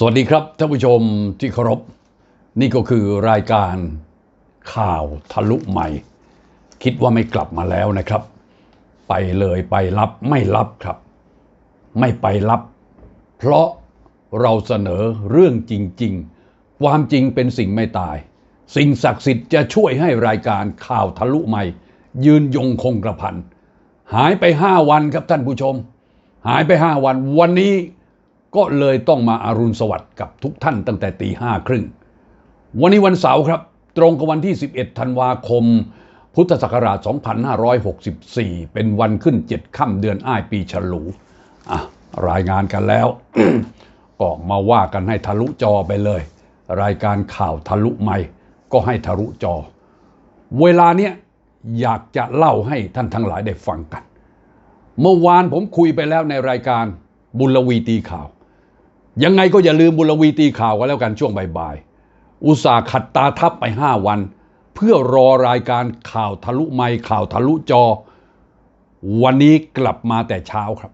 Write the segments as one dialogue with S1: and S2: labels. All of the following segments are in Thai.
S1: สวัสดีครับท่านผู้ชมที่เคารพ นี่ก็คือรายการข่าวทะลุใหม่ คิดว่าไม่กลับมาแล้วนะครับ ไปเลยไปรับไม่รับครับ ไม่ไปรับ เพราะเราเสนอเรื่องจริง ๆ ความจริงเป็นสิ่งไม่ตาย สิ่งศักดิ์สิทธิ์จะช่วยให้รายการข่าวทะลุใหม่ ยืนยงคงกระพันหายไปห้าวันครับท่านผู้ชม หายไปห้าวันวันนี้ ก็เลยต้องมาอารุณสวัสดิ์กับทุกท่านตั้งแต่ตีห้าครึ่ง วันนี้วันเสาร์ครับ ตรงกับวันที่ 11 ธันวาคม พุทธศักราช 2564 เป็นวันขึ้น 7 ค่ำเดือนอ้ายปีฉลูอะรายงานกันแล้ว ก็มาว่ากันให้ทะลุจอไปเลย รายการข่าวทะลุไม่ก็ให้ทะลุจอ เวลาเนี้ยอยากจะเล่าให้ท่านทั้งหลายได้ฟังกัน เมื่อวานผมคุยไปแล้วในรายการบุญลวีตีข่าว ยังไงก็อย่าลืมบุญลวีตีข่าวกันแล้วกันช่วงบ่ายๆ อุตส่าห์ขัดตาทับไปห้าวัน เพื่อรอรายการข่าวทะลุไมค์ข่าวทะลุจอ วันนี้กลับมาแต่เช้าครับ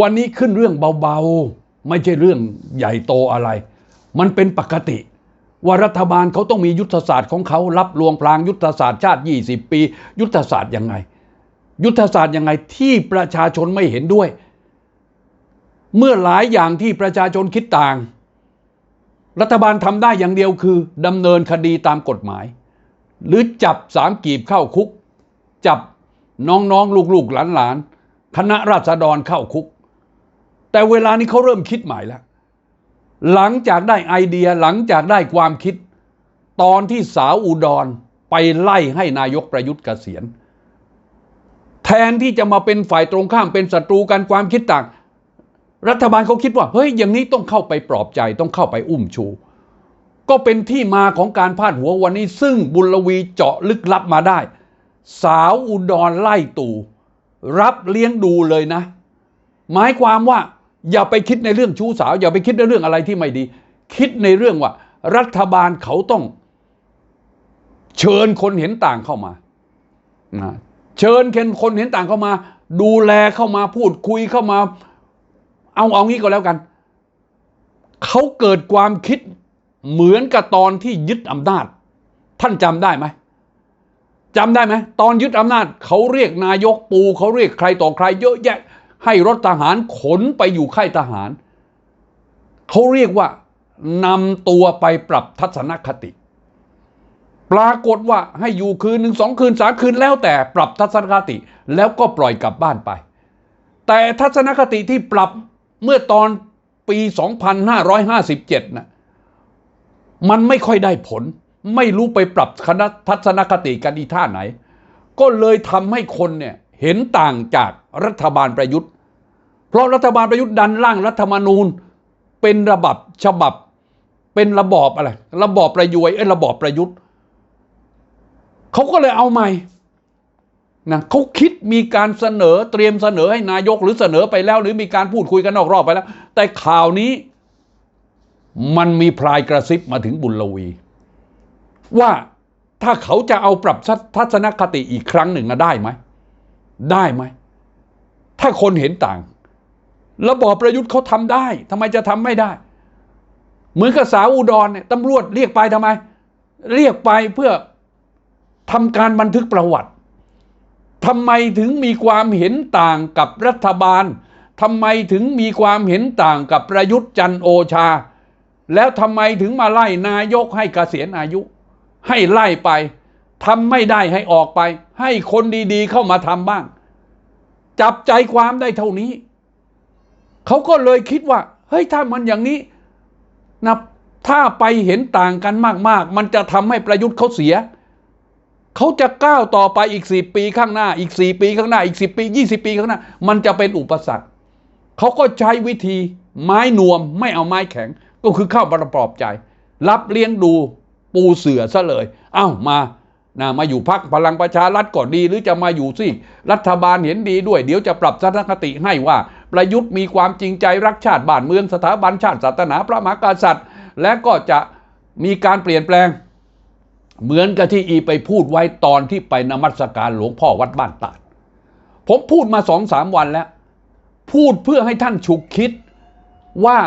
S1: วันนี้ขึ้นเรื่องเบาๆ ไม่ใช่เรื่องใหญ่โตอะไร มันเป็นปกติ ว่ารัฐบาลเขาต้องมียุทธศาสตร์ของเขารับลวงพลางยุทธศาสตร์ชาติ 20 ปี ยุทธศาสตร์ยังไง ยุทธศาสตร์ยังไงที่ประชาชนไม่เห็นด้วย เมื่อหลายอย่างที่ประชาชนคิดต่าง รัฐบาลทำได้อย่างเดียวคือดำเนินคดีตามกฎหมาย หรือจับสามกีบเข้าคุก จับน้องๆลูกๆหลานๆคณะราษฎรเข้าคุก แต่เวลานี้เขาเริ่มคิดใหม่แล้ว หลังจากได้ไอเดียหลังจากได้ความคิด ตอนที่สาวอุดรไปไล่ให้นายกประยุทธ์เกษียณแทนที่จะมาเป็นฝ่ายตรงข้ามเป็นศัตรูกันความคิดต่าง รัฐบาลเขาคิดว่า เฮ้ยอย่างนี้ต้องเข้าไปปลอบใจต้องเข้าไปอุ้มชู ก็เป็นที่มาของการพาดหัววันนี้ ซึ่งบุญวีเจาะลึกลับมาได้ สาวอุดรไล่ตู่รับเลี้ยงดูเลยนะ หมายความว่าอย่าไปคิดในเรื่องชู้สาว อย่าไปคิดในเรื่องอะไรที่ไม่ดี คิดในเรื่องว่า รัฐบาลเขาต้อง เชิญคนเห็นต่างเข้ามานะเชิญคนเห็นต่างเข้ามา ดูแลเข้ามาพูดคุยเข้ามา เอาเอางี้ก็แล้วกัน เขาเกิดความคิดเหมือนกับตอนที่ยึดอำนาจ ท่านจำได้ไหมจำได้ไหมตอนยึดอำนาจเขาเรียกนายกปูเขาเรียกใครต่อใคร เยอะแยะ ให้รถทหารขนไปอยู่ค่ายทหาร เขาเรียกว่านำตัวไปปรับทัศนคติ ปรากฏว่าให้อยู่คืนหนึ่งสองคืนสามคืนแล้วแต่ปรับทัศนคติแล้วก็ปล่อยกลับบ้านไป แต่ทัศนคติที่ปรับ เมื่อตอนปี 2557นะมันไม่ค่อยได้ผล ไม่รู้ไปปรับคณะทัศนคติกันอีท่าไหน ก็เลยทำให้คนเนี่ยเห็นต่างจากรัฐบาลประยุทธ์ เพราะรัฐบาลประยุทธ์ดันร่างรัฐธรรมนูญ เป็นระบบฉบับ เป็นระบอบอะไร ระบอบประยุยเอ้ยระบอบประยุทธ์เขาก็เลยเอาใหม่ นะเขาคิดมีการเสนอเตรียมเสนอให้นายกหรือเสนอไปแล้ว หรือมีการพูดคุยกันนอกรอบไปแล้ว แต่ข่าวนี้ มันมีพลายกระซิบมาถึงบุญลวี ว่าถ้าเขาจะเอาปรับทัศนคติอีกครั้งหนึ่งนะได้ไหม ได้ไหม ถ้าคนเห็นต่าง ระบอบประยุทธ์เขาทำได้ทำไมจะทำไม่ได้ เหมือนกับสาวอุดรเนี่ยตำรวจเรียกไปทำไม เรียกไปเพื่อทำการบันทึกประวัติ ทำไมถึงมีความเห็นต่างกับรัฐบาลทำไมถึงมีความเห็นต่างกับประยุทธ์จันโอชา แล้วทำไมถึงมาไล่นายกให้เกษียณอายุ ให้ไล่ไปทำไม่ได้ให้ออกไป ให้คนดีๆเข้ามาทำบ้าง จับใจความได้เท่านี้ เขาก็เลยคิดว่า เฮ้ยถ้ามันอย่างนี้นะถ้าไปเห็นต่างกันมากๆ มันจะทำให้ประยุทธ์เขาเสีย เขาจะก้าวต่อไปอีกสี่ปีข้างหน้า อีกสี่ปีข้างหน้า อีกสิบปียี่สิบปีข้างหน้า มันจะเป็นอุปสรรคเขาก็ใช้วิธีไม้นวมไม่เอาไม้แข็ง ก็คือเข้าประปลอบใจ รับเลี้ยงดูปูเสือซะเลย เอ้ามานะมาอยู่พักพลังประชารัฐก่อนดี หรือจะมาอยู่ซิรัฐบาลเห็นดีด้วย เดี๋ยวจะปรับทัศนคติให้ว่า ประยุทธ์มีความจริงใจรักชาติบ้านเมืองสถาบันชาติศาสนาพระมหากษัตริย์ และก็จะมีการเปลี่ยนแปลง เหมือนกับที่อีไปพูดไว้ตอนที่ไปนมัสการหลวงพ่อวัดบ้านตาด ผมพูดมาสองสามวันแล้ว พูดเพื่อให้ท่านฉุกคิดว่า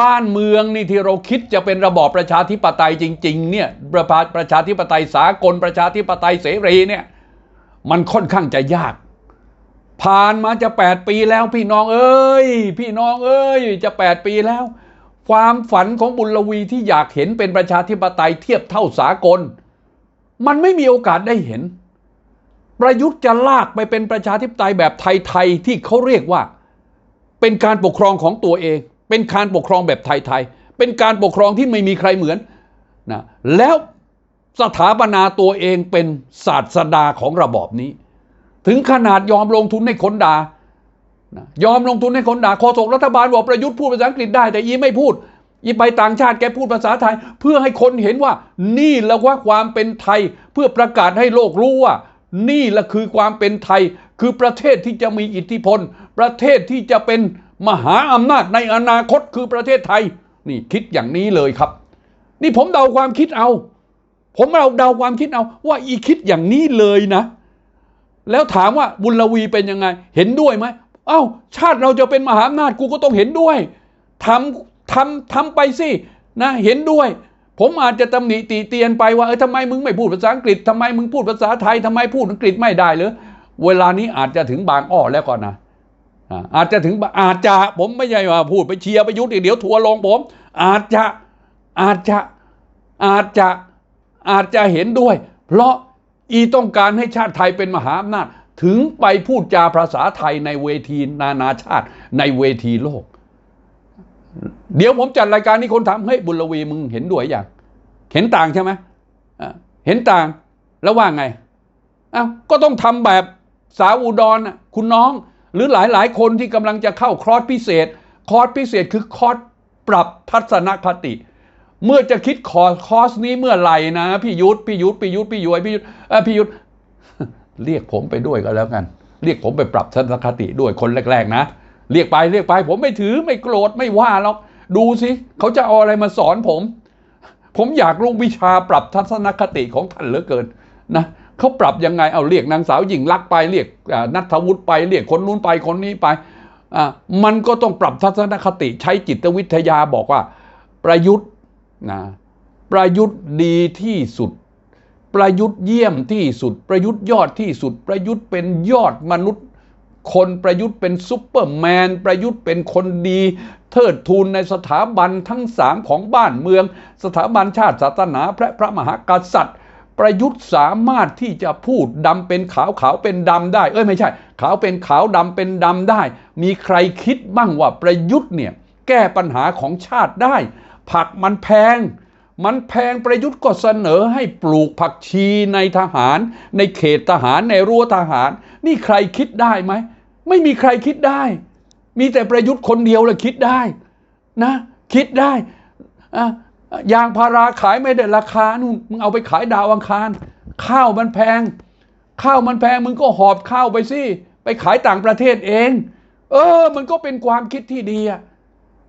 S1: บ้านเมืองนี่ที่เราคิดจะเป็นระบอบประชาธิปไตยจริง ๆ เนี่ยประชาประชาธิปไตยสากลประชาธิปไตยเสรีเนี่ย มันค่อนข้างจะยาก ผ่านมาจะแปดปีแล้วพี่น้องเอ้ย พี่น้องเอ้ย จะแปดปีแล้ว ความฝันของบุญลวีที่อยากเห็นเป็นประชาธิปไตยเทียบเท่าสากล มันไม่มีโอกาสได้เห็น ประยุทธ์จะลากไปเป็นประชาธิปไตยแบบไทยๆที่เขาเรียกว่า เป็นการปกครองของตัวเอง เป็นการปกครองแบบไทยๆเป็นการปกครองที่ไม่มีใครเหมือนนะแล้วสถาปนาตัวเองเป็นศาสดาของระบอบนี้ ถึงขนาดยอมลงทุนให้คนด่า ยอมลงทุนให้คนด่าโฆษกรัฐบาลบอกประยุทธ์พูดภาษาอังกฤษได้ แต่อีไม่พูด อีไปต่างชาติแกพูดภาษาไทย เพื่อให้คนเห็นว่า นี่แหละว่าความเป็นไทย เพื่อประกาศให้โลกรู้ว่า นี่แหละคือความเป็นไทย คือประเทศที่จะมีอิทธิพล ประเทศที่จะเป็นมหาอำนาจในอนาคตคือประเทศไทย นี่คิดอย่างนี้เลยครับ นี่ผมเดาความคิดเอา ผมเราเดาความคิดเอาว่าอีคิดอย่างนี้เลยนะ แล้วถามว่าบุญลวีเป็นยังไง เห็นด้วยไหม เอ้า ชาติเราจะเป็นมหาอำนาจกูก็ต้องเห็นด้วยทำทำทำไปสินะเห็นด้วย ผมอาจจะตำหนิตีเตียนไปว่าเออทำไมมึงไม่พูดภาษาอังกฤษทำไมมึงพูดภาษาไทยทำไมพูดอังกฤษไม่ได้เลยเวลานี้อาจจะถึงบางอ้อแล้วก่อนนะอาจจะถึงอาจจะผมไม่ใช่ว่าพูดไปเชียร์ประยุทธ์เดี๋ยวทัวร์ลงผม อาจจะอาจจะอาจจะอาจจะเห็นด้วย เพราะอีต้องการให้ชาติไทยเป็นมหาอำนาจ ถึงไปพูดจาภาษาไทยในเวทีนานาชาติในเวทีโลก เดี๋ยวผมจัดรายการนี้คนถามเฮ้ยบุญลวีมึงเห็นด้วยอย่าง เห็นต่างใช่ไหมเห็นต่างแล้วว่าไงอ้าวก็ต้องทำแบบสาวอุดรน่ะคุณน้อง หรือหลายหลายๆ คนที่กำลังจะเข้าคอร์สพิเศษ คอร์สพิเศษคือคอร์สปรับทัศนคติ เมื่อจะคิดคอร์สคอร์สนี้เมื่อไหร่นะพี่ยุทธพี่ยุทธพี่ยุทธพี่ย้ยพี่ยุทธพี่ยุทธ เรียกผมไปด้วยก็แล้วกัน เรียกผมไปปรับทัศนคติด้วยคนแรก ๆ นะ เรียกไปเรียกไป ผมไม่ถือไม่โกรธไม่ว่าหรอกดูสิเขาจะเอาอะไรมาสอนผม ผมอยากรู้วิชาปรับทัศนคติของท่านเหลือเกินนะเขาปรับยังไงเอาเรียกนางสาวหญิงลักไปเรียกนัทวุฒิไปเรียกคนนู้นไปคนนี้ไปอ่ามันก็ต้องปรับทัศนคติใช้จิตวิทยาบอกว่า ประยุทธ์นะประยุทธ์ดีที่สุด ประยุทธ์เยี่ยมที่สุด ประยุทธ์ยอดที่สุด ประยุทธ์เป็นยอดมนุษย์ คนประยุทธ์เป็นซุปเปอร์แมน ประยุทธ์เป็นคนดี เทิดทูนในสถาบันทั้งสามของบ้านเมือง สถาบันชาติศาสนาพระพระมหากษัตริย์ ประยุทธ์สามารถที่จะพูดดำเป็นขาวขาวเป็นดำได้ เอ้ยไม่ใช่ ขาวเป็นขาวดำเป็นดำได้ มีใครคิดบ้างว่าประยุทธ์เนี่ยแก้ปัญหาของชาติได้ ผักมันแพง มันแพงประยุทธ์ก็เสนอให้ปลูกผักชีในทหาร ในเขตทหารในรั้วทหาร นี่ใครคิดได้ไหม ไม่มีใครคิดได้ มีแต่ประยุทธ์คนเดียวเลยคิดได้นะ คิดได้อะยางพาราขายไม่ได้ราคานู่นมึงเอาไปขายดาวอังคาร ข้าวมันแพง ข้าวมันแพงมึงก็หอบข้าวไปสิไปขายต่างประเทศเอง เออ มันก็เป็นความคิดที่ดีอะ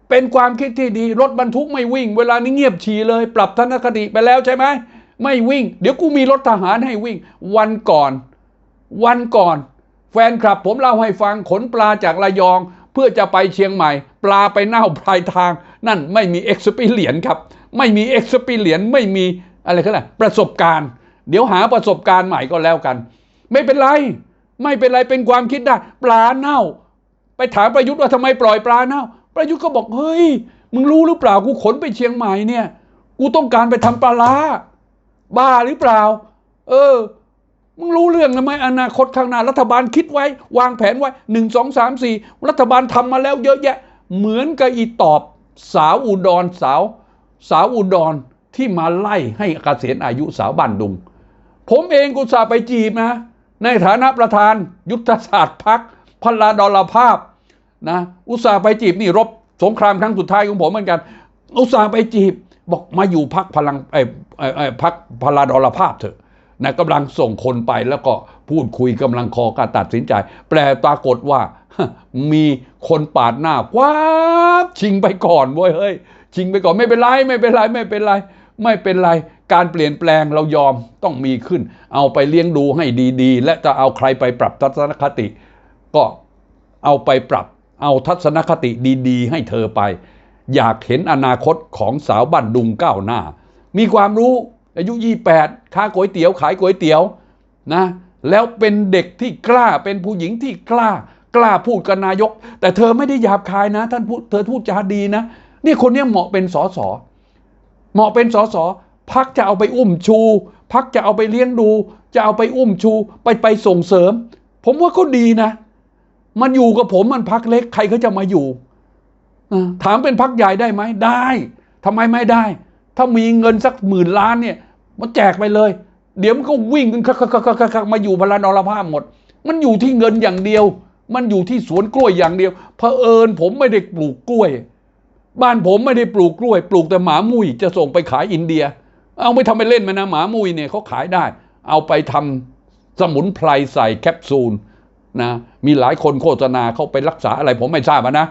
S1: เป็นความคิดที่ดี รถบรรทุกไม่วิ่ง เวลานี้เงียบฉี่เลย ปรับทัศนคติไปแล้วใช่ไหมไม่วิ่ง เดี๋ยวกูมีรถทหารให้วิ่ง วันก่อน วันก่อน แฟนคลับผมเล่าให้ฟังขนปลาจากระยอง เพื่อจะไปเชียงใหม่ ปลาไปเน่าปลายทาง นั่นไม่มีเอ็กซ์เพรียนครับ ไม่มีเอ็กซ์เพรียนไม่มีอะไรก็ได้วประสบการณ์ เดี๋ยวหาประสบการณ์ใหม่ก็แล้วกัน ไม่เป็นไร ไม่เป็นไรเป็นความคิดได้ ปลาเน่า ไปถามประยุทธ์ว่าทำไมปล่อยปลาเน่า ประยุทธ์ก็บอกเฮ้ย มึงรู้หรือเปล่ากูขนไปเชียงใหม่เนี่ย กูต้องการไปทำปลาร้า บ้าหรือเปล่า เออ มึงรู้เรื่องทำไมอนาคตข้างหน้ารัฐบาลคิดไว้ วางแผนไว้หนึ่งสองสามสี่รัฐบาลทำมาแล้วเยอะแยะ เหมือนกับอีตอบสาวอุดรสาว สาวอุดรที่มาไล่ให้เกษียณอายุสาวบ้านดุง ผมเองกุศาไปจีบนะ ในฐานะประธานยุทธศาสตร์พักพลาดอลภาพ นะอุตส่าห์ไปจีบนี่รบสงครามครั้งสุดท้ายของผมเหมือนกัน อุตส่าห์ไปจีบ บอกมาอยู่พักพลังไอ้ไอ้พักพลาดอลภาพเถอะนะกำลังส่งคนไปแล้วก็พูดคุยกำลังคอการตัดสินใจ แปลปรากฏว่า มีคนปาดหน้าคว้าบชิงไปก่อนเว้ยเฮ้ยชิงไปก่อนไม่เป็นไรไม่เป็นไรไม่เป็นไร ไม่เป็นไร การเปลี่ยนแปลงเรายอมต้องมีขึ้น เอาไปเลี้ยงดูให้ดีๆ และจะเอาใครไปปรับทัศนคติ ก็เอาไปปรับ เอาทัศนคติดีๆ ให้เธอไป อยากเห็นอนาคตของสาวบ้านดุงก้าวหน้า มีความรู้อายุ 28 ค้าก๋วยเตี๋ยวขายก๋วยเตี๋ยวนะแล้วเป็นเด็กที่กล้าเป็นผู้หญิงที่กล้ากล้าพูดกับนายก แต่เธอไม่ได้หยาบคายนะ ท่านพูดเธอพูดจาดีนะ นี่คนนี้เหมาะเป็นสสเหมาะเป็นสสพักจะเอาไปอุ้มชู พักจะเอาไปเลี้ยงดู จะเอาไปอุ้มชู ไปไปส่งเสริม ผมว่าก็ดีนะ มันอยู่กับผมมันพักเล็ก ใครเขาจะมาอยู่ ถามเป็นพักใหญ่ได้ไหมได้ทำไมไม่ได้ ถ้ามีเงินสักหมื่นล้านเนี่ย มันแจกไปเลย เดี๋ยวมันก็วิ่งกันคักๆมาอยู่พลานอรภาพหมด มันอยู่ที่เงินอย่างเดียว มันอยู่ที่สวนกล้วยอย่างเดียวเผอิญผมไม่ได้ปลูกกล้วย บ้านผมไม่ได้ปลูกกล้วย ปลูกแต่หมามุยจะส่งไปขายอินเดีย เอาไปทำไปเล่นไหมนะหมามุยเนี่ยเขาขายได้ เอาไปทำสมุนไพรใส่แคปซูล นะมีหลายคนโฆษณาเขาไปรักษาอะไรผมไม่ทราบอะนะ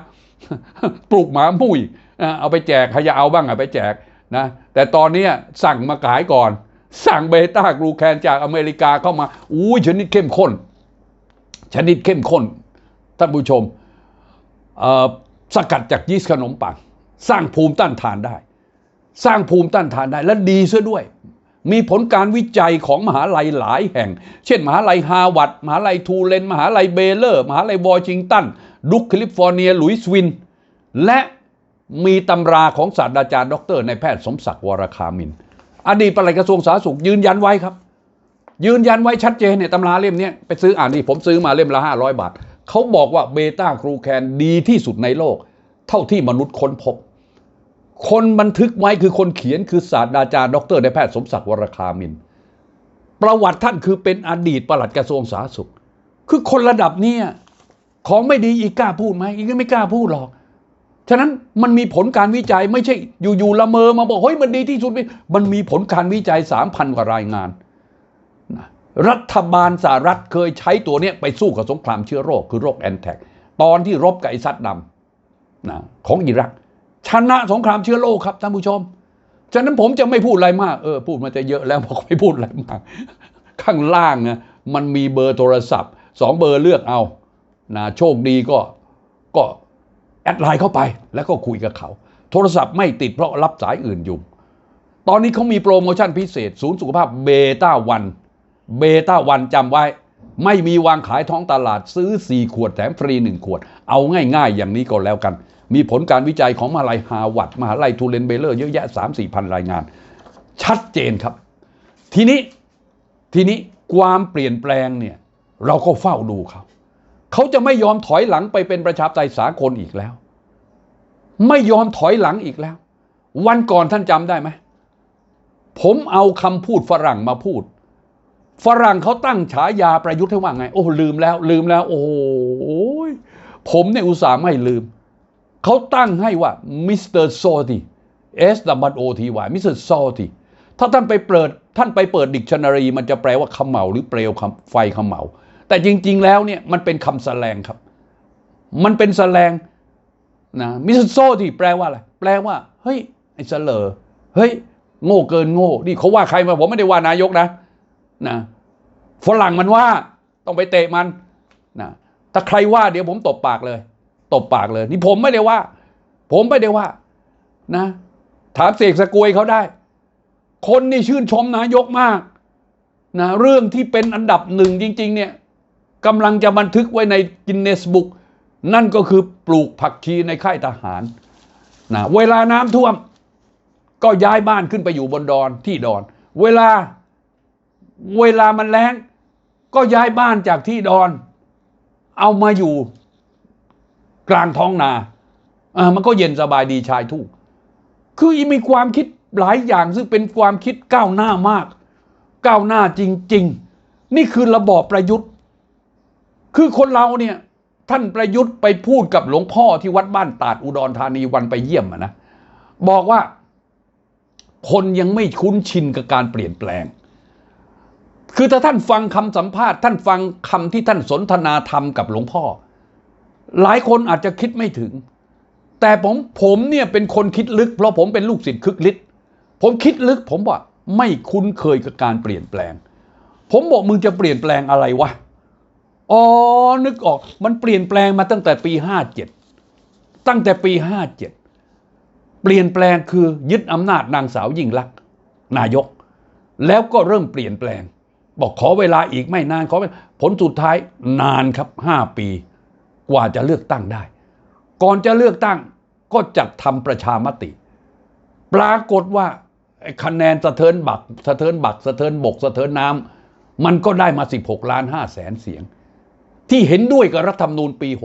S1: ปลูกหมามุ้ยอะเอาไปแจกใครจะเอาบ้างอะไปแจกนะแต่ตอนนี้สั่งมาขายก่อน สั่งเบต้ากรูแคนจากอเมริกาเข้ามาอุ้ยชนิดเข้มข้น ชนิดเข้มข้น ท่านผู้ชมสกัดจากยีสต์ขนมปัง สร้างภูมิต้านทานได้ สร้างภูมิต้านทานได้และดีซะด้วย มีผลการวิจัยของมหาลัยหลายแห่ง เช่น มหาลัยฮาร์วาร์ดมหาลัยทูเลน มหาลัยเบเลอร์ มหาลัยวอชิงตันดุกแคลิฟอร์เนียหลุยส์วิน และมีตำราของศาสตราจารย์ ดรในายแพทย์สมศักดิ์วรคามิน อดีตปลัดกระทรวงสาธารณสุขยืนยันไว้ครับ ยืนยันไว้ชัดเจนเนี่ยตำราเล่มนี้ไปซื้ออ่านนี่ผมซื้อมาเล่มละ500 บาทเขาบอกว่าเบต้ากรูแคนดีที่สุดในโลก เท่าที่มนุษย์ค้นพบ คนบันทึกไว้คือคนเขียนคือศาสตราจารย์ ดรในายแพทย์สมศักดิ์วรคามิน ประวัติท่านคือเป็นอดีตประหลัดกระทรวงสาธารณสุข คือคนระดับเนี้ยของไม่ดีอีกกล้าพูดไหมอีกไม่กล้าพูดหรอก ฉะนั้นมันมีผลการวิจัยไม่ใช่อยู่ๆละเมอมาบอกเฮ้ยมันดีที่สุดมันมีผลการวิจัยสามพันกว่ารายงานรัฐบาลสหรัฐเคยใช้ตัวเนี้ยไปสู้กับสงครามเชื้อโรคคือโรคแอนแทกตอนที่รบกับไอซัดดำนะของอิรัก ชนะสงครามเชื้อโรคครับท่านผู้ชม ฉะนั้นผมจะไม่พูดอะไรมาก เออพูดมาจะเยอะแล้วบอกไม่พูดอะไรมาก ข้างล่างนะมันมีเบอร์โทรศัพท์สองเบอร์เลือกเอานะโชคดีก็ก็แอดไลน์เข้าไปแล้วก็คุยกับเขา โทรศัพท์ไม่ติดเพราะรับสายอื่นอยู่ ตอนนี้เขามีโปรโมชั่นพิเศษ ศูนย์สุขภาพเบต้าวันเบต้าวันจำไว้ ไม่มีวางขายท้องตลาดซื้อ 4 ขวดแถมฟรี 1 ขวด เอาง่ายๆ อย่างนี้ก็แล้วกัน มีผลการวิจัยของมหาลัยฮาวาดมหาลัยทูเรนเบเลอร์เยอะแยะ3 4พันรายงาน ชัดเจนครับ ทีนี้ทีนี้ความเปลี่ยนแปลงเนี่ยเราก็เฝ้าดูเขาเขาจะไม่ยอมถอยหลังไปเป็นประชาธิปไตยสากลอีกแล้ว ไม่ยอมถอยหลังอีกแล้ว วันก่อนท่านจำได้ไหมผมเอาคำพูดฝรั่งมาพูด ฝรั่งเขาตั้งฉายาประยุทธ์ให้ว่าไง โอ้ลืมแล้ว ลืมแล้ว โอ้โหผมเนี่ยอุตส่าห์ไม่ลืม เขาตั้งให้ว่ามิสเตอร์โซตี S W O T Y มิสเตอร์โซตีถ้าท่านไปเปิดท่านไปเปิดดิกชันนารี มันจะแปลว่าขมเหลาหรือเปลวไฟขมเหลาแต่จริง ๆ แล้วเนี่ยมันเป็นคำแสลงครับ มันเป็นแสลงนะมิสเตอร์โซตีแปลว่าอะไรแปลว่า เฮ้ยไอ้เสลอเฮ้ย โง่เกินโง่นี่เขาว่าใครมาผมไม่ได้ว่านายกนะนะฝรั่งมันว่าต้องไปเตะมันนะถ้าใครว่าเดี๋ยวผมตบปากเลย ตบปากเลย นี่ผมไม่ได้ว่า ผมไม่ได้ว่า นะ ถามเสกสกวยเขาได้ คนนี่ชื่นชมนายกมาก นะ เรื่องที่เป็นอันดับหนึ่งจริง ๆ เนี่ยกำลังจะบันทึกไว้ในกินเนสบุ๊กนั่นก็คือปลูกผักชีในค่ายทหารนะเวลาน้ำท่วม ก็ย้ายบ้านขึ้นไปอยู่บนดอนที่ดอน เวลาเวลามันแล้ง ก็ย้ายบ้านจากที่ดอน เอามาอยู่ กลางท้องนาอ่ามันก็เย็นสบายดีชายทุ่งคืออีมีความคิดหลายอย่างซึ่งเป็นความคิดก้าวหน้ามาก ก้าวหน้าจริง ๆ นี่คือระบอบประยุทธ์ คือคนเราเนี่ยท่านประยุทธ์ไปพูดกับหลวงพ่อที่วัดบ้านตาดอุดรธานีวันไปเยี่ยมอะนะบอกว่า คนยังไม่คุ้นชินกับการเปลี่ยนแปลง คือถ้าท่านฟังคำสัมภาษณ์ ท่านฟังคำที่ท่านสนทนาธรรมกับหลวงพ่อ หลายคนอาจจะคิดไม่ถึง แต่ผมผมเนี่ยเป็นคนคิดลึก เพราะผมเป็นลูกศิษย์คึกฤทธิ์ผมคิดลึก ผมว่าไม่คุ้นเคยกับการเปลี่ยนแปลง ผมบอกมึงจะเปลี่ยนแปลงอะไรวะอ๋อนึกออกมันเปลี่ยนแปลงมาตั้งแต่ปีห้าเจ็ดตั้งแต่ปีห้าเจ็ดเปลี่ยนแปลงคือยึดอำนาจนางสาวยิ่งลักษณ์นายก แล้วก็เริ่มเปลี่ยนแปลง บอกขอเวลาอีกไม่นานขอผลสุดท้ายนานครับห้าปี กว่าจะเลือกตั้งได้ ก่อนจะเลือกตั้งก็จัดทำประชามติ ปรากฏว่าคะแนนสะเทินบักสะเทินบักสะเทินบกสะเทินน้ำมันก็ได้มา 16 ล้าน5แสนเสียง ที่เห็นด้วยกับรัฐธรรมนูญปี 60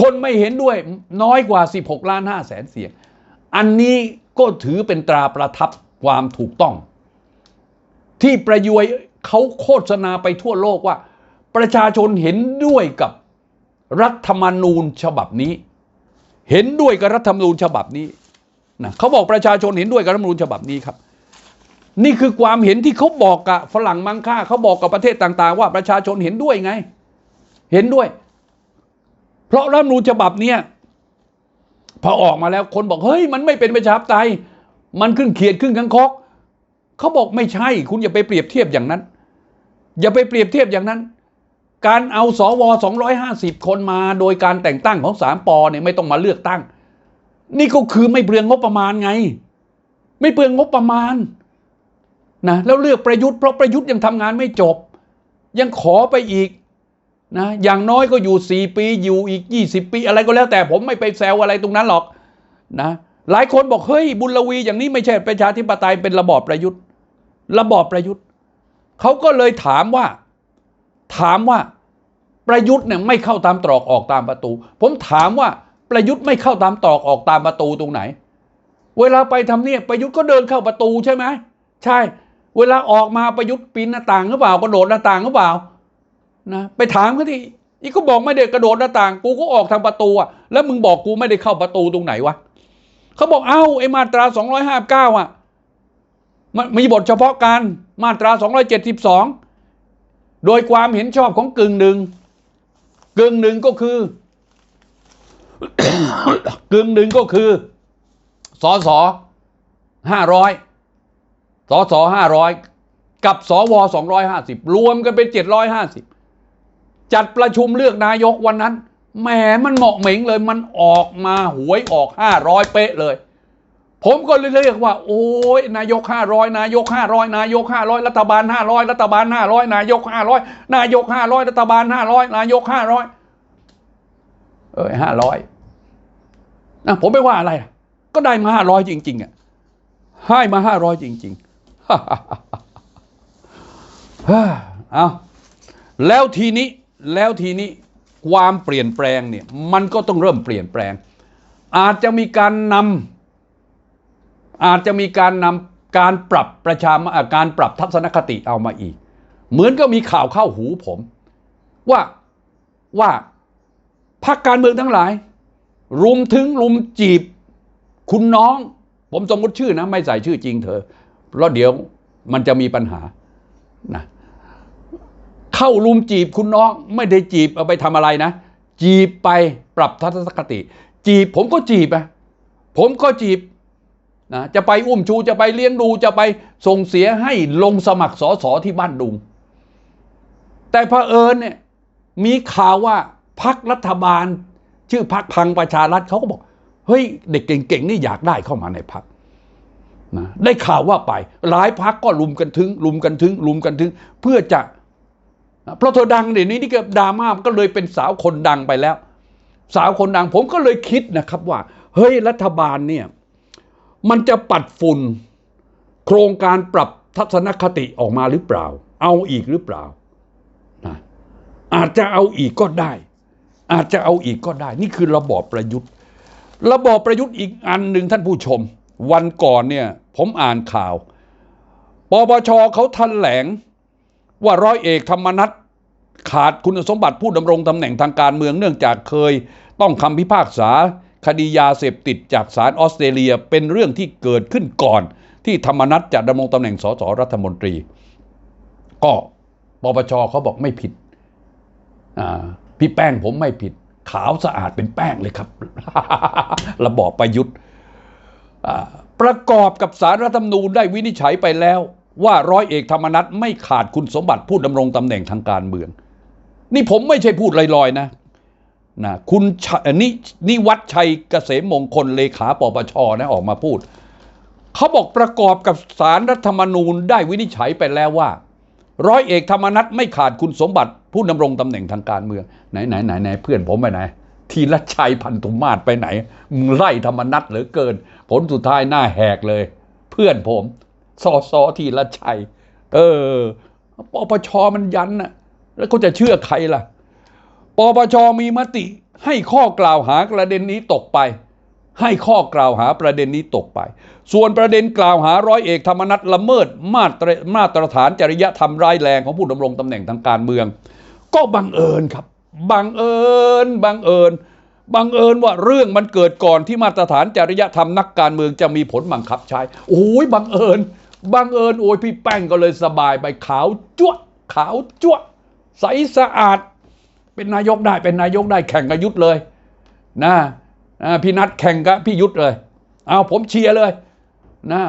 S1: คนไม่เห็นด้วยน้อยกว่า 16 ล้าน5แสนเสียง อันนี้ก็ถือเป็นตราประทับความถูกต้อง ที่ประยวยเขาโฆษณาไปทั่วโลกว่า ประชาชนเห็นด้วยกับรัฐธรรมนูญฉบับนี้ เห็นด้วยกับรัฐธรรมนูญฉบับนี้นะเขาบอกประชาชนเห็นด้วยกับรัฐธรรมนูญฉบับนี้ครับ นี่คือความเห็นที่เขาบอกกับฝรั่งมังค่าเขาบอกกับประเทศต่าง ๆ ว่าประชาชนเห็นด้วยไง เห็นด้วย เพราะรัฐธรรมนูญฉบับเนี้ยพอออกมาแล้วคนบอกเฮ้ยมันไม่เป็นประชาธิปไตย มันขึ้นเขียดขึ้นกังคกเขาบอกไม่ใช่ คุณอย่าไปเปรียบเทียบอย่างนั้น อย่าไปเปรียบเทียบอย่างนั้น การเอาสว250 คนมาโดยการแต่งตั้งของสามปอเนี่ยไม่ต้องมาเลือกตั้ง นี่ก็คือไม่เปลืองงบประมาณไง ไม่เปลืองงบประมาณนะแล้วเลือกประยุทธ์เพราะประยุทธ์ยังทำงานไม่จบ ยังขอไปอีกนะอย่างน้อยก็อยู่ 4 ปีอยู่อีก 20 ปี อะไรก็แล้วแต่ผมไม่ไปแซวอะไรตรงนั้นหรอกนะหลายคนบอกเฮ้ยบุญลวีอย่างนี้ไม่ใช่ประชาธิปไตยเป็นระบอบประยุทธ์ ระบอบประยุทธ์เขาก็เลยถามว่า ถามว่า ประยุทธ์เนี่ยไม่เข้าตามตรอกออกตามประตู ผมถามว่าประยุทธ์ไม่เข้าตามตรอกออกตามประตูตรงไหน เวลาไปทำเนียบประยุทธ์ก็เดินเข้าประตูใช่ไหมใช่ เวลาออกมาประยุทธ์ปีนหน้าต่างหรือเปล่ากระโดดหน้าต่างหรือเปล่านะไปถามเขาที่อีกก็บอกไม่ได้กระโดดหน้าต่าง กูก็ออกทางประตูอะแล้วมึงบอกกูไม่ได้เข้าประตูตรงไหนวะเขาบอกเอ้าไอ้มาตรา259อะมันมีบทเฉพาะการมาตรา 272 โดยความเห็นชอบของกึ่งหนึ่ง กึ่งหนึ่งก็คือกึ่งหนึ่งก็คือสอสอห้าร้อยสอสอห้าร้อยกับสวสองร้อยห้าสิบรวมกันเป็นเจ็ดร้อยห้าสิบจัดประชุมเลือกนายกวันนั้นแหมมันเหมาะเหม็งเลยมันออกมาหวยออกห้าร้อยเป๊ะเลย ผมก็เลยเรียกว่า โอ้ยนายกห้าร้อยนายกห้าร้อยนายกห้าร้อยรัฐบาลห้าร้อยรัฐบาลห้าร้อยนายกห้าร้อยนายกห้าร้อยรัฐบาลห้าร้อยนายกห้าร้อยเอ้ยห้าร้อยนะผมไม่ว่าอะไร ก็ได้มาห้าร้อยจริง ๆอะให้มาห้าร้อยจริงๆเอาแล้วทีนี้แล้วทีนี้ความเปลี่ยนแปลงเนี่ยมันก็ต้องเริ่มเปลี่ยนแปลง อาจจะมีการนำ อาจจะมีการนำการปรับประชาการปรับทัศนคติเอามาอีก เหมือนก็มีข่าวเข้าหูผม ว่าว่าพรรคการเมืองทั้งหลาย รุมถึงรุมจีบ คุณน้อง ผมสมมติชื่อนะ ไม่ใส่ชื่อจริงเธอเพราะเดี๋ยวมันจะมีปัญหานะเข้าลุมจีบคุณน้อง ไม่ได้จีบเอาไปทำอะไรนะ จีบไปปรับทัศนคติ จีบผมก็จีบอะผมก็จีบ นะจะไปอุ้มชูจะไปเลี้ยงดูจะไปส่งเสียให้ลงสมัครสอสอที่บ้านดุง แต่พระเผอิญเนี่ยมีข่าวว่าพักรัฐบาล ชื่อพักพังประชารัฐเขาก็บอก เฮ้ย เด็กเก่งๆนี่อยากได้เข้ามาในพักนะได้ข่าวว่าไป หลายพักก็ลุมกันถึง ลุมกันถึง ลุมกันถึง เพื่อจะเพราะเธอดังเดี๋ยวนี้นี่ก็ดราม่าก็เลยเป็นสาวคนดังไปแล้ว สาวคนดังผมก็เลยคิดนะครับว่า เฮ้ยรัฐบาลเนี่ย มันจะปัดฝุ่นโครงการปรับทัศนคติออกมาหรือเปล่า เอาอีกหรือเปล่านะอาจจะเอาอีกก็ได้ อาจจะเอาอีกก็ได้ นี่คือระบอบประยุทธ์ ระบอบประยุทธ์อีกอันหนึ่งท่านผู้ชม วันก่อนเนี่ยผมอ่านข่าวปปชเขาแถลงว่าร้อยเอกธรรมนัฐขาดคุณสมบัติผู้ดำรงตำแหน่งทางการเมืองเนื่องจากเคยต้องคำพิพากษา คดียาเสพติดจากศาลออสเตรเลียเป็นเรื่องที่เกิดขึ้นก่อน ที่ธรรมนัฐจะดำรงตำแหน่งสสรัฐมนตรี ก็ปปชเขาบอกไม่ผิดพี่แป้งผมไม่ผิด ขาวสะอาดเป็นแป้งเลยครับ ระบอบประยุทธ์ประกอบกับสารรัฐธรรมนูญได้วินิจฉัยไปแล้ว ว่าร้อยเอกธรรมนัฐไม่ขาดคุณสมบัติผู้ดำรงตำแหน่งทางการเมือง นี่ผมไม่ใช่พูดลอยๆนะ นะคุณนินิวัฒชัยเกษมมงคลเลขาปปชนะออกมาพูด เขาบอกประกอบกับสารรัฐธรรมนูญได้วินิจฉัยไปแล้วว่า ร้อยเอกธรรมนัฐไม่ขาดคุณสมบัติ ผู้ดำรงตำแหน่งทางการเมือง ไหนไหนไหนไหนเพื่อนผมไปไหน ทีละชัยพันธุมาศไปไหนมึงไล่ธรรมนัฐเหลือเกิน ผลสุดท้ายหน้าแหกเลย เพื่อนผมสอสอทีละชัย เออปปชมันยันน่ะแล้วเขาจะเชื่อใครล่ะ ปปชมีมติให้ข้อกล่าวหาประเด็นนี้ตกไป ให้ข้อกล่าวหาประเด็นนี้ตกไป ส่วนประเด็นกล่าวหาร้อยเอกธรรมนัฐละเมิดมาตรมาตรฐานจริยธรรมร้ายแรงของผู้ดำรงตำแหน่งทางการเมือง ก็บังเอิญครับบังเอิญบังเอิญบังเอิญว่าเรื่องมันเกิดก่อนที่มาตรฐานจริยธรรมนักการเมืองจะมีผลบังคับใช้โอ้ยบังเอิญบังเอิญโอ้ยพี่แป้งก็เลยสบายไปขาวจ้วขาวจ้วใสสะอาด เป็นนายกได้เป็นนายกได้แข่งกับยุทธเลยนะพี่นัดแข่งกับพี่ยุทธเลย เอาผมเชียร์เลยนะ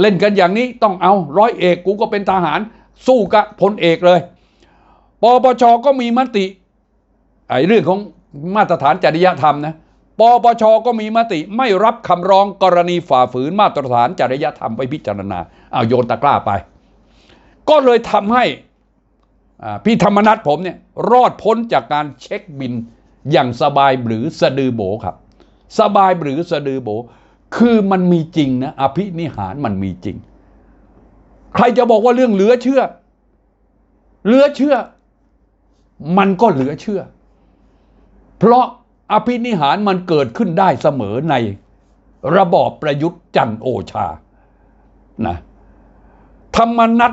S1: เล่นกันอย่างนี้ต้องเอาร้อยเอกกูก็เป็นทหาร สู้กับพลเอกเลยปปชก็มีมติไอ้เรื่องของมาตรฐานจริยธรรมนะปปชก็มีมติไม่รับคำร้องกรณีฝ่าฝืนมาตรฐานจริยธรรมไปพิจารณาเอาโยนตะกร้าไป ก็เลยทำให้ พี่ธรรมนัฐผมเนี่ยรอดพ้นจากการเช็คบินอย่างสบายหรือสะดือโบครับ สบายหรือสะดือโบ คือมันมีจริงนะอภินิหารมันมีจริง ใครจะบอกว่าเรื่องเหลือเชื่อ เหลือเชื่อ มันก็เหลือเชื่อ เพราะอภินิหารมันเกิดขึ้นได้เสมอในระบอบประยุทธ์จันโอชานะธรรมนัต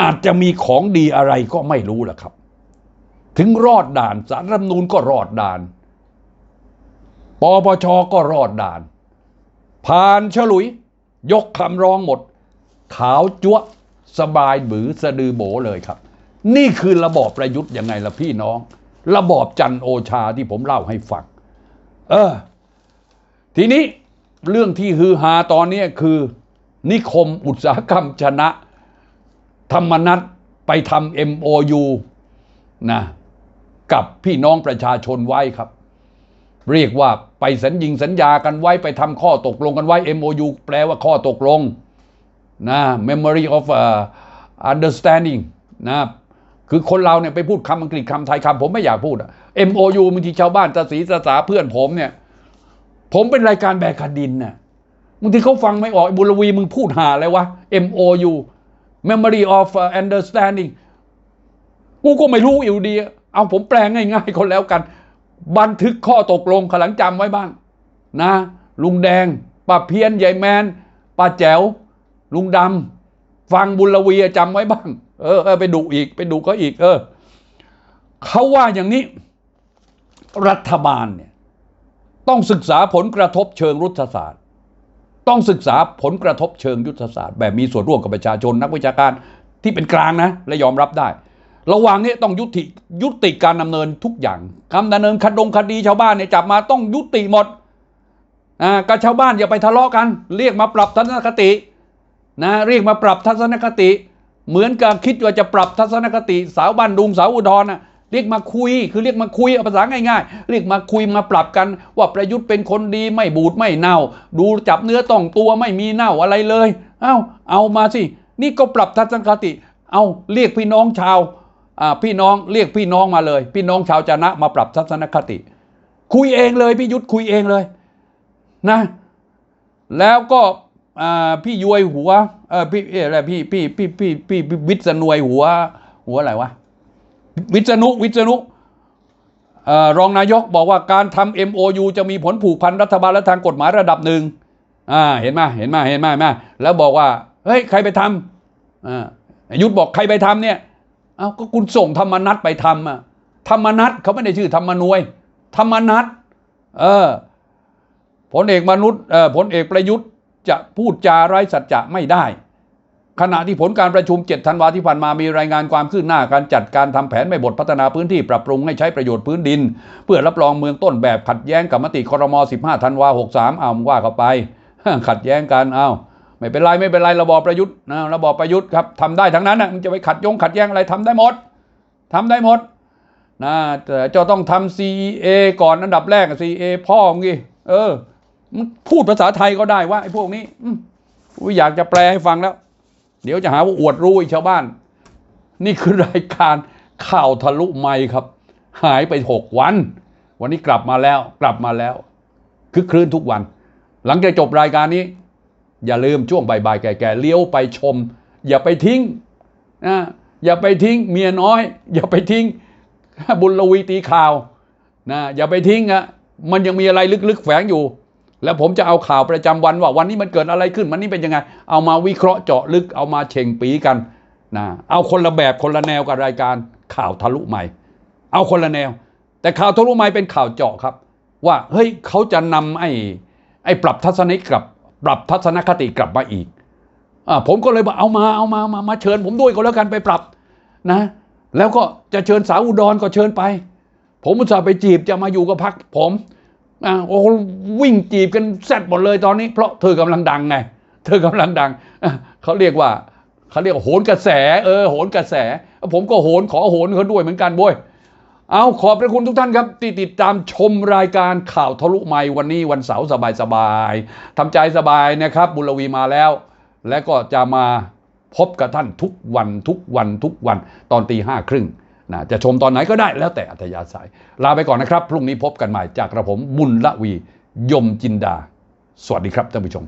S1: อาจจะมีของดีอะไรก็ไม่รู้ล่ะครับ ถึงรอดด่านสารรัฐธรรมนูนก็รอดด่านปปชก็รอดด่าน ผ่านฉลุย ยกคำร้องหมด ขาวจั๊วสบายบือสะดือโบเลยครับ นี่คือระบอบประยุทธ์ยังไงล่ะพี่น้อง ระบอบจันโอชาที่ผมเล่าให้ฟัง เออ ทีนี้เรื่องที่ฮือฮาตอนนี้คือ นิคมอุตสาหกรรมชนะ ธรรมนัตไปทำ MOU นะกับพี่น้องประชาชนไว้ครับ เรียกว่าไปสัญญิงสัญญากันไว้ไปทำข้อตกลงกันไว้ MOU แปลว่าข้อตกลงนะ Memory of uh, Understanding นะคือคนเราเนี่ยไปพูดคำอังกฤษคำไทยคำผมไม่อยากพูดอะ MOU บางทีชาวบ้านตาสีตาสาเพื่อนผมเนี่ย ผมเป็นรายการแบกคดินน่ะบางทีเขาฟังไม่ออกบุรวีมึงพูดหาอะไรวะ MOU Memory of understanding กูก็ไม่รู้อยู่ดี เอาผมแปลง่ายๆคนแล้วกัน บันทึกข้อตกลงขลังจำไว้บ้าง นะ ลุงแดงป้าเพียนใหญ่แมนป้าแจ๋ว ลุงดำฟังบุรวีจำไว้บ้าง เออเออไปดูอีก ไปดูก็อีก เออเขาว่าอย่างนี้ รัฐบาลเนี่ย ต้องศึกษาผลกระทบเชิงรุทธศาสตร์ ต้องศึกษาผลกระทบเชิงยุทธศาสตร์ แบบมีส่วนร่วมกับประชาชนนักวิชาการที่เป็นกลางนะ และยอมรับได้ ระหว่างนี้ต้องยุติยุติการดำเนินทุกอย่างการดำเนินคดงคดีชาวบ้านเนี่ยจับมาต้องยุติหมดอ่ากับชาวบ้านอย่าไปทะเลาะกัน เรียกมาปรับทัศนคตินะเรียกมาปรับทัศนคติ เหมือนกับคิดว่าจะปรับทัศนคติ สาวบ้านดุงสาวอุดรน่ะ เรียกมาคุย คือเรียกมาคุยเอาภาษาง่ายๆ เรียกมาคุยมาปรับกัน ว่าประยุทธ์เป็นคนดีไม่บูดไม่เน่า ดูจับเนื้อต้องตัวไม่มีเน่าอะไรเลยเอ้าเอามาสิ นี่ก็ปรับทัศนคติ เอาเรียกพี่น้องชาวอ่าพี่น้องเรียกพี่น้องมาเลย พี่น้องชาวจนะมาปรับทัศนคติ คุยเองเลยพี่ยุทธคุยเองเลยนะแล้วก็อ่าพี่ยวยหัวเออพี่อะไรพี่พี่พี่พี่พี่วิษณวยหัวหัวอะไรวะ วิษณุวิษณุรองนายกบอกว่าการทำ MOU จะมีผลผูกพันรัฐบาลและทางกฎหมายระดับหนึ่งอ่าเห็นไหมเห็นไหมเห็นไหมเห็นไหมแล้วบอกว่าเฮ้ยใครไปทำอ่ายุทธบอกใครไปทำเนี่ยเอาก็คุณส่งธรรมนัตไปทำอะธรรมนัตเขาไม่ได้ชื่อธรรมนวย ธรรมนัตเออผลเอกมนุษย์เออผลเอกประยุทธ์จะพูดจาไร้สัจจะไม่ได้ ขณะที่ผลการประชุม 7 ธันวาที่ผ่านมามีรายงานความคืบหน้าการจัดการทำแผนไม่บทพัฒนาพื้นที่ปรับปรุงให้ใช้ประโยชน์พื้นดิน เพื่อรับรองเมืองต้นแบบขัดแย้งกับมติครม15 ธันวา 63เอามว่าเข้าไป ขัดแย้งกันเอาไม่เป็นไรไม่เป็นไรระบอบประยุทธ์นะระบอบประยุทธ์ครับทำได้ทั้งนั้นนะมึงจะไปขัดยงขัดแย้งอะไรทำได้หมดทำได้หมดนะแต่จ้าต้องทำ CEA ก่อนอันดับแรก CA พ่อมึงดิเออพูดภาษาไทยก็ได้ว่าไอ้พวกนี้อืมอุ๊ยอยากจะแปลให้ฟังแล้ว เดี๋ยวจะหาว่าอวดรู้อีกชาวบ้าน นี่คือรายการข่าวทะลุไมค์ครับ หายไปหกวัน วันนี้กลับมาแล้วกลับมาแล้วคึกครื้นทุกวัน หลังจากจบรายการนี้ อย่าลืมช่วงบ่ายๆแก่ๆเลี้ยวไปชม อย่าไปทิ้งนะอย่าไปทิ้งเมียน้อย อย่าไปทิ้งบุญลวีตีข่าวนะอย่าไปทิ้งอะมันยังมีอะไรลึกๆแฝงอยู่ แล้วผมจะเอาข่าวประจำวันว่าวันนี้มันเกิดอะไรขึ้นวันนี้เป็นยังไง เอามาวิเคราะห์เจาะลึกเอามาเช่งปีกันนะเอาคนละแบบคนละแนวกับรายการข่าวทะลุใหม่ เอาคนละแนว แต่ข่าวทะลุใหม่เป็นข่าวเจาะครับ ว่าเฮ้ยเขาจะนำไอ้ไอ้ปรับทัศนิกกลับ ปรับทัศนคติกลับมาอีกอ่าผมก็เลยบอกเอามาเอามามามาเชิญ ผมด้วยก็แล้วกันไปปรับนะ แล้วก็จะเชิญสาวอุดรก็เชิญไป ผมอุตส่าห์ไปจีบจะมาอยู่กับพักผม อ่าโอ้วิ่งจีบกันแซดหมดเลยตอนนี้ เพราะเธอกำลังดังไง เธอกำลังดังเขาเรียกว่าเขาเรียกว่าโหนกระแส เออโหนกระแส ผมก็โหนขอโหนเขาด้วยเหมือนกันบ้ยเอาขอบพระคุณทุกท่านครับที่ติดตามชมรายการข่าวทะลุไมค์วันนี้วันเสาร์สบายๆทำใจสบายนะครับ บุญลวีมาแล้ว และก็จะมาพบกับท่านทุกวันทุกวันทุกวันตอนตีห้าครึ่ง นะจะชมตอนไหนก็ได้แล้วแต่อัธยาศัย ลาไปก่อนนะครับ พรุ่งนี้พบกันใหม่จากกระผมบุญละวียมจินดา สวัสดีครับท่านผู้ชม